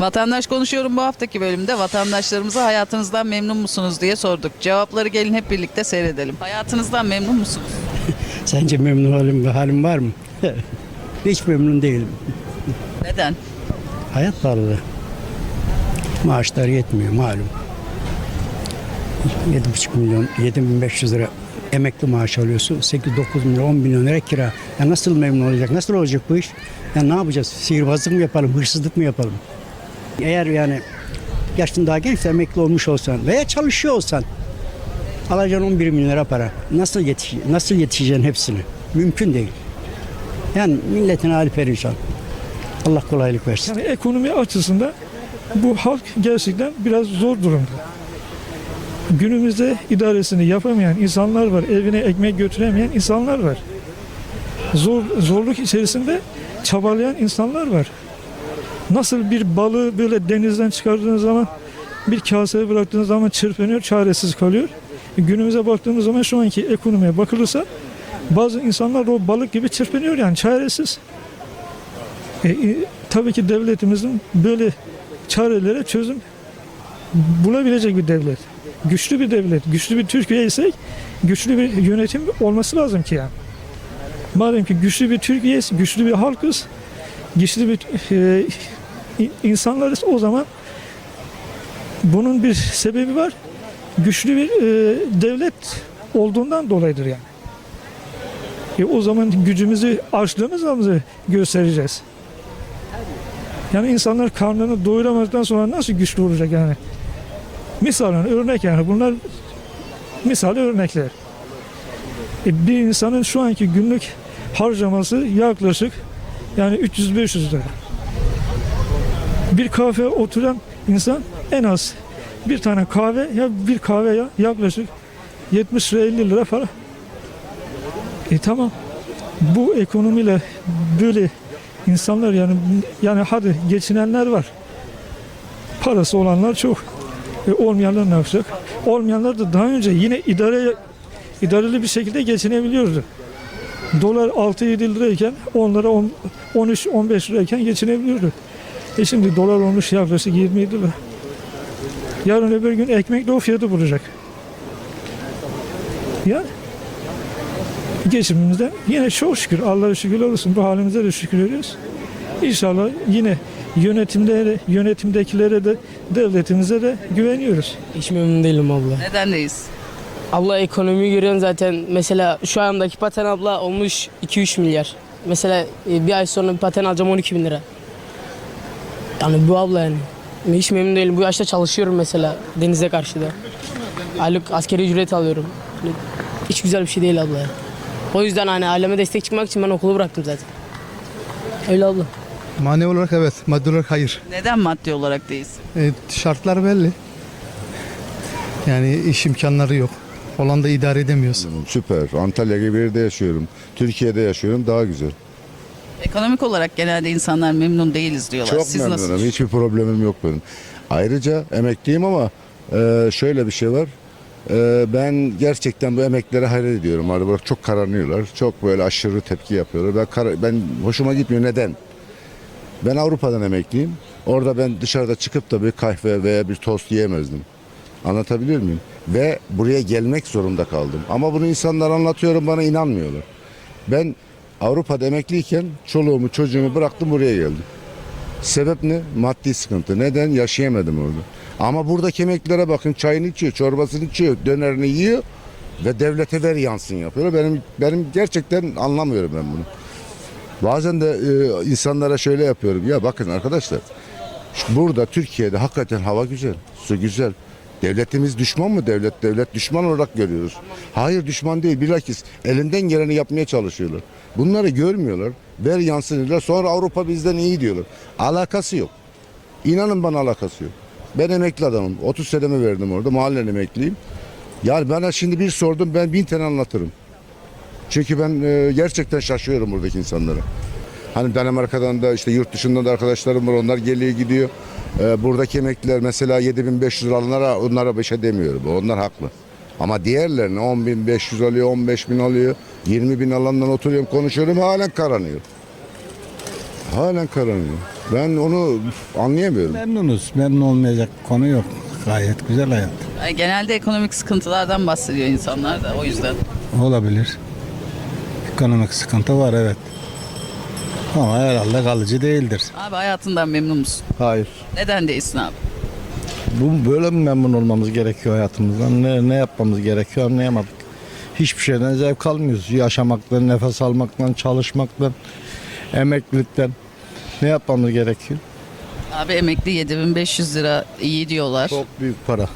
Vatandaş konuşuyorum bu haftaki bölümde vatandaşlarımıza hayatınızdan memnun musunuz diye sorduk. Cevapları gelin hep birlikte seyredelim. Hayatınızdan memnun musunuz? Sence memnun halim, halim var mı? Hiç memnun değilim. Neden? Hayat pahalı. Maaşlar yetmiyor malum. 7,5 milyon, 7500 lira emekli maaş alıyorsun. 8-9 milyon, 10 milyon lira kira. Ya nasıl memnun olacak? Nasıl olacak bu iş? Ya ne yapacağız? Sihirbazlık mı yapalım? Hırsızlık mı yapalım? Eğer yani yaşın daha gençse emekli olmuş olsan veya çalışıyor olsan alacaksın 11 bin lira para. Nasıl yetiş nasıl yetişeceksin hepsini? Mümkün değil. Yani milletin hali perişan. Allah kolaylık versin. Yani ekonomi açısından bu halk gerçekten biraz zor durumda. Günümüzde idaresini yapamayan insanlar var, evine ekmek götüremeyen insanlar var. Zor zorluk içerisinde çabalayan insanlar var. Nasıl bir balığı böyle denizden çıkardığınız zaman bir kaseye bıraktığınız zaman çırpınıyor, çaresiz kalıyor. Günümüze baktığımız zaman şu anki ekonomiye bakılırsa bazı insanlar o balık gibi çırpınıyor yani çaresiz. E, e, tabii ki devletimizin böyle çarelere çözüm bulabilecek bir devlet. Güçlü bir devlet, güçlü bir Türkiye isek güçlü bir yönetim olması lazım ki yani. Madem ki güçlü bir Türkiye'yiz, güçlü bir halkız, güçlü bir e, insanlarız o zaman bunun bir sebebi var. Güçlü bir e, devlet olduğundan dolayıdır yani. E, o zaman gücümüzü, açlığımızı göstereceğiz. Yani insanlar karnını doyuramadıktan sonra nasıl güçlü olacak yani? Misalen örnek yani bunlar misal örnekler. E, bir insanın şu anki günlük harcaması yaklaşık yani 300-500 lira. Bir kahve oturan insan en az bir tane kahve ya bir kahve ya yaklaşık 70 lira 50 lira para. E tamam. Bu ekonomiyle böyle insanlar yani yani hadi geçinenler var. Parası olanlar çok. E, olmayanlar ne yapacak? Olmayanlar da daha önce yine idare idareli bir şekilde geçinebiliyordu. Dolar 6-7 lirayken onlara 10 13-15 lirayken geçinebiliyordu. E şimdi dolar olmuş yaklaşık 27 lira. Yarın öbür gün ekmek de o fiyatı bulacak. Yani geçimimizden yine çok şükür Allah'a şükür olsun bu halimize de şükür ediyoruz. İnşallah yine yönetimde yönetimdekilere de devletimize de güveniyoruz. Hiç memnun değilim abla. Neden deyiz? Abla ekonomiyi görüyorsun zaten. Mesela şu andaki paten abla olmuş 2-3 milyar. Mesela e, bir ay sonra bir paten alacağım 12 bin lira. Yani bu abla yani. Hiç memnun değilim. Bu yaşta çalışıyorum mesela denize karşıda. Aylık askeri ücret alıyorum. Hiç güzel bir şey değil abla ya. O yüzden hani aileme destek çıkmak için ben okulu bıraktım zaten. Öyle abla. Manevi olarak evet, maddi olarak hayır. Neden maddi olarak deyiz? E, şartlar belli. Yani iş imkanları yok. Hollanda idare edemiyoruz. Süper. Antalya gibi bir yerde yaşıyorum. Türkiye'de yaşıyorum daha güzel. Ekonomik olarak genelde insanlar memnun değiliz diyorlar. Çok Siz memnunum. nasıl? Hiçbir problemim yok benim. Ayrıca emekliyim ama e, şöyle bir şey var. E, ben gerçekten bu emeklilere hayret ediyorum. Hani böyle çok karanıyorlar. Çok böyle aşırı tepki yapıyorlar. Ben, kara- ben hoşuma gitmiyor. Neden? Ben Avrupa'dan emekliyim. Orada ben dışarıda çıkıp da bir kahve veya bir tost yiyemezdim. Anlatabiliyor muyum? Ve buraya gelmek zorunda kaldım. Ama bunu insanlar anlatıyorum bana inanmıyorlar. Ben Avrupa'da emekliyken çoluğumu çocuğumu bıraktım buraya geldim. Sebep ne? Maddi sıkıntı. Neden? Yaşayamadım orada. Ama buradaki emeklilere bakın çayını içiyor, çorbasını içiyor, dönerini yiyor ve devlete ver yansın yapıyor. Benim benim gerçekten anlamıyorum ben bunu. Bazen de e, insanlara şöyle yapıyorum. Ya bakın arkadaşlar burada Türkiye'de hakikaten hava güzel, su güzel. Devletimiz düşman mı devlet? Devlet düşman olarak görüyoruz. Hayır düşman değil. Bilakis elinden geleni yapmaya çalışıyorlar. Bunları görmüyorlar. Ver yansın diyorlar. Sonra Avrupa bizden iyi diyorlar. Alakası yok. İnanın bana alakası yok. Ben emekli adamım. 30 senemi verdim orada. Mahallen emekliyim. Yani bana şimdi bir sordum ben bin tane anlatırım. Çünkü ben e, gerçekten şaşıyorum buradaki insanlara. Hani Danimarka'dan da işte yurt dışından da arkadaşlarım var onlar geliyor gidiyor. E, buradaki emekliler mesela 7500 lira alanlara onlara bir şey demiyorum. Onlar haklı. Ama diğerlerine 10.500 alıyor, 15 bin alıyor, 20 bin alandan oturuyorum konuşuyorum halen karanıyor. Halen karanıyor. Ben onu anlayamıyorum. Memnunuz. Memnun olmayacak konu yok. Gayet güzel hayat. Ay, Genelde ekonomik sıkıntılardan bahsediyor insanlar da o yüzden. Olabilir. Ekonomik sıkıntı var evet. Ama herhalde kalıcı değildir. Abi hayatından memnun musun? Hayır. Neden değilsin abi? Bu böyle mi memnun olmamız gerekiyor hayatımızdan? Ne, ne yapmamız gerekiyor anlayamadık. Hiçbir şeyden zevk almıyoruz. Yaşamaktan, nefes almaktan, çalışmaktan, emeklilikten. Ne yapmamız gerekiyor? Abi emekli 7500 lira iyi diyorlar. Çok büyük para.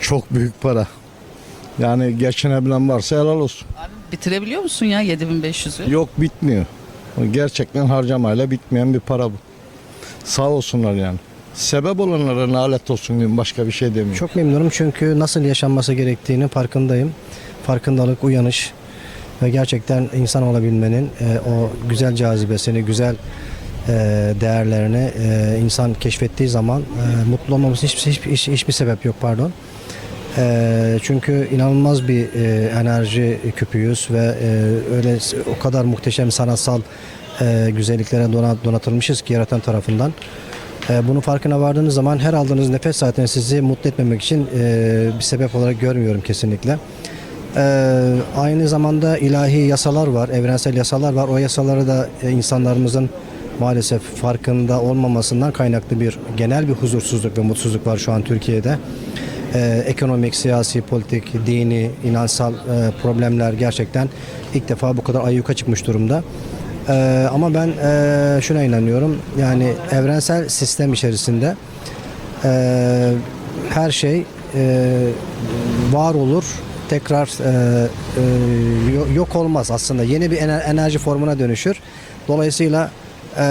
Çok büyük para. Yani geçinebilen varsa helal olsun. Abi bitirebiliyor musun ya 7500'ü? Yok bitmiyor. Gerçekten harcamayla bitmeyen bir para bu. Sağ olsunlar yani. Sebep olanlara nalet olsun diyeyim başka bir şey demiyorum. Çok memnunum çünkü nasıl yaşanması gerektiğini farkındayım. Farkındalık, uyanış ve gerçekten insan olabilmenin e, o güzel cazibesini, güzel e, değerlerini e, insan keşfettiği zaman e, mutlu olmamız hiçbir, hiçbir, hiç- hiçbir sebep yok pardon. Çünkü inanılmaz bir enerji küpüyüz ve öyle o kadar muhteşem sanatsal güzelliklere donat, donatılmışız ki yaratan tarafından. E, bunun farkına vardığınız zaman her aldığınız nefes zaten sizi mutlu etmemek için bir sebep olarak görmüyorum kesinlikle. Aynı zamanda ilahi yasalar var, evrensel yasalar var. O yasaları da e, insanlarımızın maalesef farkında olmamasından kaynaklı bir genel bir huzursuzluk ve mutsuzluk var şu an Türkiye'de. E, ekonomik, siyasi, politik, dini, inansal e, problemler gerçekten ilk defa bu kadar ayyuka çıkmış durumda. Ee, ama ben e, şuna inanıyorum. Yani evrensel sistem içerisinde e, her şey e, var olur. Tekrar e, e, yo- yok olmaz aslında. Yeni bir ener- enerji formuna dönüşür. Dolayısıyla e,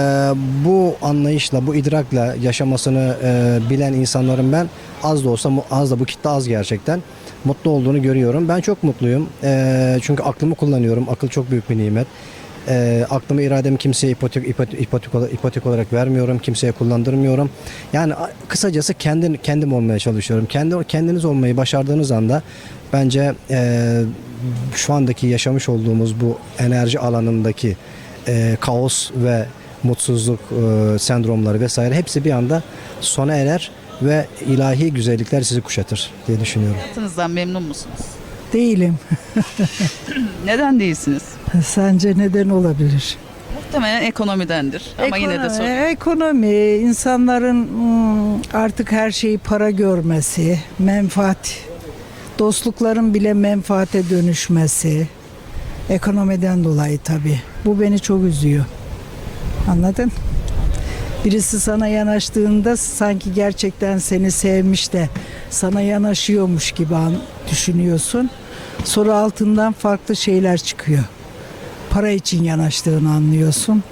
bu anlayışla, bu idrakla yaşamasını e, bilen insanların ben az da olsa az da bu kitle az gerçekten mutlu olduğunu görüyorum. Ben çok mutluyum. E, çünkü aklımı kullanıyorum. Akıl çok büyük bir nimet. E, aklımı irademi kimseye ipotek, ipotek, ipotek, olarak- vermiyorum. Kimseye kullandırmıyorum. Yani kısacası kendim, kendim olmaya çalışıyorum. Kendi, kendiniz olmayı başardığınız anda bence e, şu andaki yaşamış olduğumuz bu enerji alanındaki e, kaos ve mutsuzluk e, sendromları vesaire hepsi bir anda sona erer ve ilahi güzellikler sizi kuşatır diye düşünüyorum. Hayatınızdan memnun musunuz? Değilim. Neden değilsiniz? Sence neden olabilir? Muhtemelen ekonomidendir. Ama yine de sor. Ekonomi- Ekonomi, insanların hmm, artık her şeyi para görmesi, menfaat, dostlukların bile menfaate dönüşmesi. Ekonomiden dolayı tabii. Bu beni çok üzüyor. Anladın? Birisi sana yanaştığında sanki gerçekten seni sevmiş de sana yanaşıyormuş gibi an- düşünüyorsun. Sonra altından farklı şeyler çıkıyor. Para için yanaştığını anlıyorsun.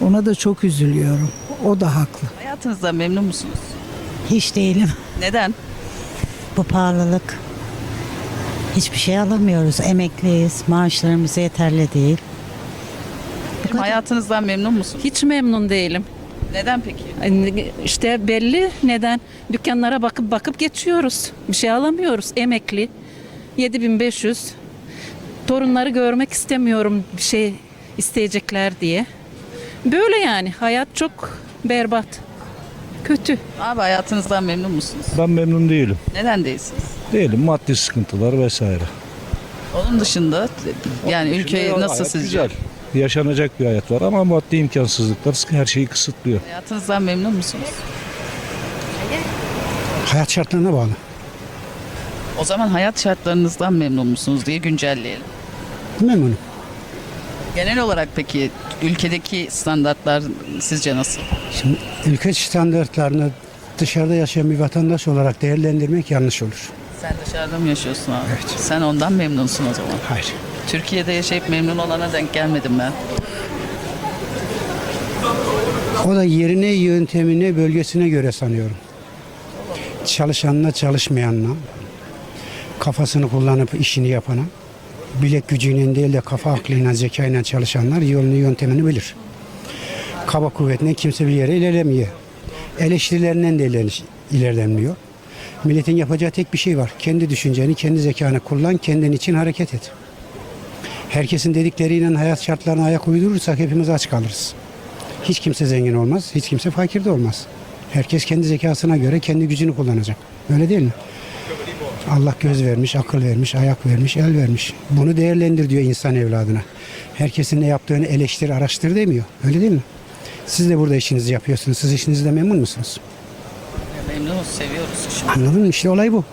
Ona da çok üzülüyorum. O da haklı. Hayatınızdan memnun musunuz? Hiç değilim. Neden? Bu pahalılık. Hiçbir şey alamıyoruz. Emekliyiz. Maaşlarımız yeterli değil. Hayatınızdan memnun musunuz? Hiç memnun değilim. Neden peki? İşte belli neden. Dükkanlara bakıp bakıp geçiyoruz. Bir şey alamıyoruz. Emekli. 7500. Torunları görmek istemiyorum bir şey isteyecekler diye. Böyle yani. Hayat çok berbat. Kötü. Abi hayatınızdan memnun musunuz? Ben memnun değilim. Neden değilsiniz? Değilim. Maddi sıkıntılar vesaire. Onun dışında yani ülke Şimdi nasıl sizce? Güzel. Yaşanacak bir hayat var ama maddi imkansızlıklar her şeyi kısıtlıyor. Hayatınızdan memnun musunuz? Hayat şartlarına bağlı. O zaman hayat şartlarınızdan memnun musunuz diye güncelleyelim. Memnunum. Genel olarak peki ülkedeki standartlar sizce nasıl? Şimdi ülke standartlarını dışarıda yaşayan bir vatandaş olarak değerlendirmek yanlış olur. Sen dışarıda mı yaşıyorsun abi? Evet. Sen ondan memnunsun o zaman. Hayır. Türkiye'de yaşayıp memnun olana denk gelmedim ben. O da yerine, yöntemine, bölgesine göre sanıyorum. Çalışanla, çalışmayanla, kafasını kullanıp işini yapana, bilek gücüyle değil de kafa aklıyla, zekayla çalışanlar yolunu, yöntemini bilir. Kaba kuvvetle kimse bir yere ilerlemiyor. Eleştirilerinden de iler- ilerlenmiyor. Milletin yapacağı tek bir şey var. Kendi düşünceni, kendi zekanı kullan, kendin için hareket et. Herkesin dedikleriyle hayat şartlarına ayak uydurursak hepimiz aç kalırız. Hiç kimse zengin olmaz, hiç kimse fakir de olmaz. Herkes kendi zekasına göre kendi gücünü kullanacak. Öyle değil mi? Allah göz vermiş, akıl vermiş, ayak vermiş, el vermiş. Bunu değerlendir diyor insan evladına. Herkesin ne yaptığını eleştir, araştır demiyor. Öyle değil mi? Siz de burada işinizi yapıyorsunuz. Siz işinizde memnun musunuz? Memnunuz, seviyoruz işi. Anladın mı? İşte olay bu.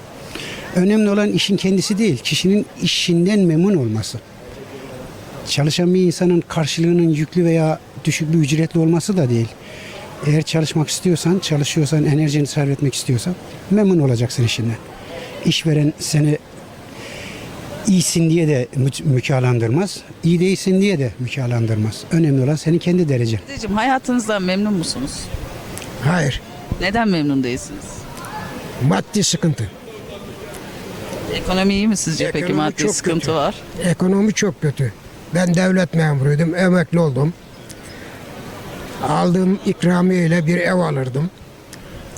Önemli olan işin kendisi değil, kişinin işinden memnun olması. Çalışan bir insanın karşılığının yüklü veya düşük bir ücretli olması da değil. Eğer çalışmak istiyorsan, çalışıyorsan, enerjini sarf etmek istiyorsan memnun olacaksın işinden. İşveren seni iyisin diye de mü- mükalandırmaz, iyi değilsin diye de mükalandırmaz. Önemli olan senin kendi derecen. Dedeciğim hayatınızdan memnun musunuz? Hayır. Neden memnun değilsiniz? Maddi sıkıntı. Ekonomi iyi mi sizce peki? Ekonomi Maddi çok sıkıntı kötü. var. Ekonomi çok kötü. Ben devlet memuruydum, emekli oldum. Aldığım ikramiye ile bir ev alırdım.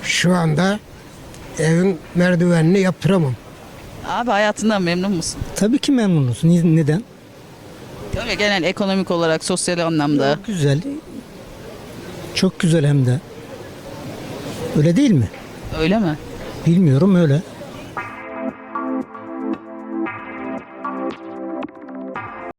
Şu anda evin merdivenini yaptıramam. Abi hayatından memnun musun? Tabii ki memnunuz. Neden? Öyle genel ekonomik olarak, sosyal anlamda. Güzel. Çok güzel hem de. Öyle değil mi? Öyle mi? Bilmiyorum öyle.